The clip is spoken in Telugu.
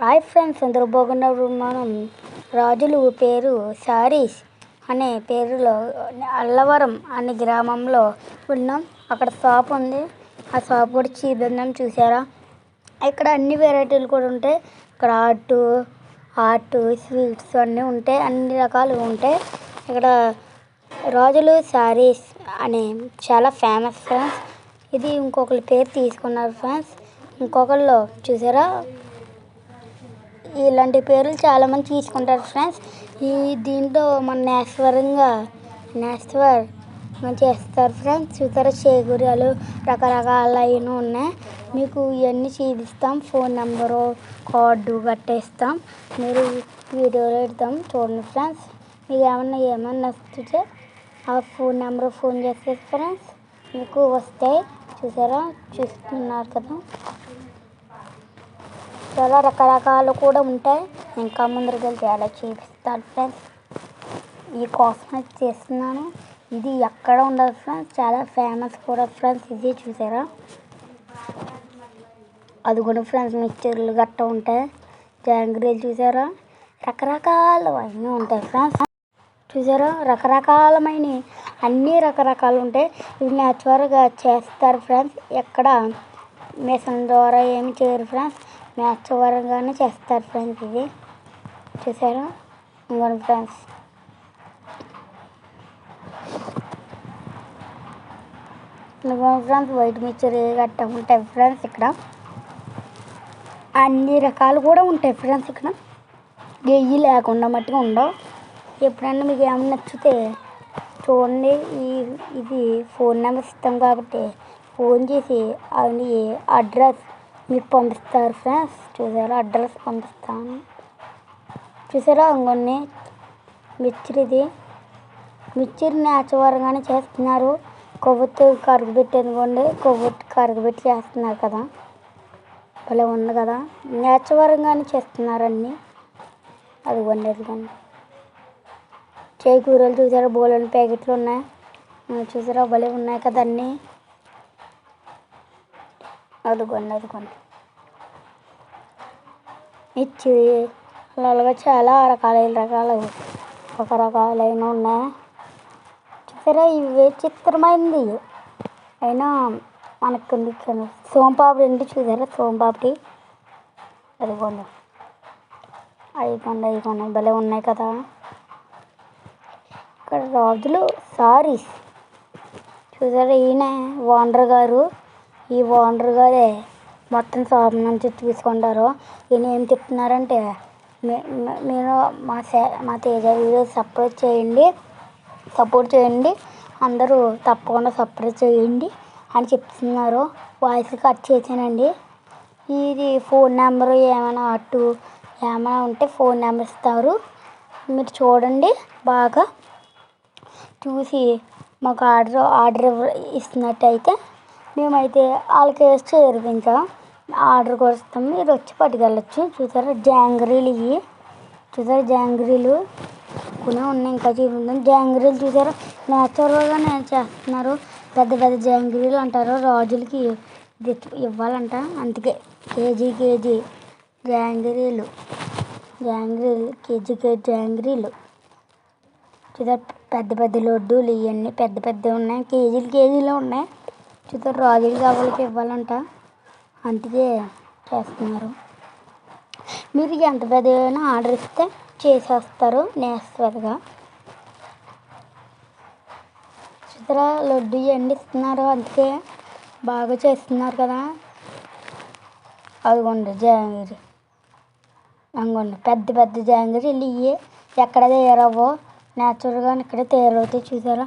హాయ్ ఫ్రెండ్స్ అందరూ బాగున్నారు? మనం రాజులు పేరు శారీస్ అనే పేరులో అల్లవరం అనే గ్రామంలో ఉన్నాం. అక్కడ షాప్ ఉంది. ఆ షాప్ కూడా చూపిద్దాం చూసారా ఇక్కడ అన్ని వెరైటీలు కూడా ఉంటాయి. ఇక్కడ ఆర్టు ఆర్టు స్వీట్స్ అన్నీ ఉంటాయి. అన్ని రకాలు ఉంటాయి. ఇక్కడ రాజులు శారీస్ అనే చాలా ఫేమస్ ఫ్రెండ్స్. ఇది ఇంకొకరి పేరు తీసుకున్నారు ఫ్రెండ్స్. ఇంకొకళ్ళు చూసారా ఇలాంటి పేర్లు చాలామంది తీసుకుంటారు ఫ్రెండ్స్. ఈ దీంట్లో మన నేశ్వరంగా నేశ్వర్ చేస్తారు ఫ్రెండ్స్. చూసారా చేకూరలు రకరకాలైన ఉన్నాయి. మీకు ఇవన్నీ చూపిస్తాం. ఫోన్ నెంబరు కార్డు కట్టేస్తాం. మీరు వీడియోలో పెడతాం. చూడండి ఫ్రెండ్స్. మీకు ఏమన్నా ఏమన్నా నచ్చితే ఆ ఫోన్ నెంబర్ ఫోన్ చేస్తే ఫ్రెండ్స్ మీకు వస్తాయి. చూసారా? చూస్తున్నారు కదా? చాలా రకరకాలు కూడా ఉంటాయి. ఇంకా ముందరికి వెళ్తే అలా చూపిస్తాను ఫ్రెండ్స్ ఈ కాస్మెటిక్ చేస్తున్నాను. ఇది ఎక్కడ ఉండదు ఫ్రెండ్స్ చాలా ఫేమస్ కూడా ఫ్రెండ్స్ ఇది చూసారా? అది కూడా ఫ్రెండ్స్ మిక్చర్లు గట్ట ఉంటాయి. జాంగ్రీలు చూసారా? రకరకాలు అన్నీ ఉంటాయి ఫ్రెండ్స్ చూసారా? రకరకాలమైన అన్నీ రకరకాలు ఉంటాయి. ఇవి న్యాచురల్గా చేస్తారు ఫ్రెండ్స్ ఎక్కడ? మిషన్ ద్వారా ఏమి చేయరు ఫ్రెండ్స్ న్యాచురల్గానే చేస్తారు ఫ్రెండ్స్ ఇది. చూసారా? ఇంకోండి ఫ్రెండ్స్ ఇంకోండి ఫ్రెండ్స్ వైట్ మిక్చర్ గట్టా ఉంటాయి ఫ్రెండ్స్ ఇక్కడ. అన్ని రకాలు కూడా ఉంటాయి ఫ్రెండ్స్ ఇక్కడ. గెయ్యి లేకుండా మట్టుగా ఉండవు. ఎప్పుడైనా మీకు ఏమైనా నచ్చితే చూడండి. ఈ ఇది ఫోన్ నెంబర్ ఇస్తాం కాబట్టి ఫోన్ చేసి అది అడ్రస్ మీకు పంపిస్తారు ఫ్రెండ్స్. చూసారా? అడ్రస్ పంపిస్తాను. చూసారా? ఇంకొన్ని మిక్చర్ ఇది మిక్చర్ చేస్తున్నారు. కొవ్వొత్తు కరగబెట్టి అనుకోండి కొవ్వొత్తు కరగబెట్టి చేస్తున్నారు కదా. భలే ఉంది కదా. నేచవరంగానే చేస్తున్నారు అదిగోండి అది వండేది చేకూరలు చూసారా? బోలని ప్యాకెట్లు ఉన్నాయి. చూసారా? భలే ఉన్నాయి కదా అన్నీ. అదిగోండి అదిగోండి ఇచ్చి అలాగా చాలా రకాలైన రకాలు ఒక రకాలైన ఉన్నాయి. చూసారా ఇవి చిత్రమైంది. అయినా మనకు సోంపాపిడి అంటే చూసారా? సోంపాపిడి. అదిగోండి అయిపోండి అయిపోండి భలే ఉన్నాయి కదా. ఇక్కడ రాజులు సారీస్. చూసారా? ఈయన ఓనర్ గారు. ఈ ఓనర్ గారే మొత్తం షాప్ నుంచి తీసుకుంటారు. ఈయన ఏం చెప్తున్నారంటే మీరు మా సే మా తేజ వీడియో సపోర్ట్ చేయండి సపోర్ట్ చేయండి అందరూ తప్పకుండా సపోర్ట్ చేయండి అని చెప్తున్నారు. వాయిస్ కట్ చేశానండి. ఇది ఫోన్ నెంబరు ఏమైనా అటు ఏమైనా ఉంటే ఫోన్ నెంబర్ ఇస్తారు. మీరు చూడండి బాగా. చూసి మాకు ఆర్డర్ ఆర్డర్ ఇస్తున్నట్టయితే మేమైతే వాళ్ళకి వేసి ఇంకా ఆర్డర్ కూడా మీరు వచ్చి పట్టుకెళ్ళచ్చు. చూసారా? జాంగ్రీలు ఇవి. చూసారా? జాంగ్రీలు. కొనే ఉన్నాయి ఇంకా చూపించాం. జాంగ్రీలు చూసారా? నేను చేస్తున్నారు. పెద్ద పెద్ద జాంగ్రీలు అంటారు. రాజులకి ఇవ్వాలంట. అందుకే కేజీ కేజీ జాంగ్రీలు. జాంగ్రీలు కేజీ కేజీ జాంగ్రీలు. చూసారా? పెద్ద పెద్ద లడ్డూలు ఇవన్నీ పెద్ద పెద్దవి ఉన్నాయి. కేజీలు కేజీలు ఉన్నాయి. చూద్దాం రాజులు కావాలకి ఇవ్వాలంట. అందుకే చేస్తున్నారు. మీరు ఎంత పెద్దదైనా ఆర్డర్ ఇస్తే చేసేస్తారు నేస్తగా చూసారా లడ్డు ఇవన్నీ ఇస్తున్నారు అందుకే బాగా చేస్తున్నారు కదా. అదిగోండి జాంగిరి. అంగోండి పెద్ద పెద్ద జాంగిరీలు ఇవి ఎక్కడ తయారవ్వో న్యాచురల్గా ఇక్కడ తయారవుతాయి చూసారా?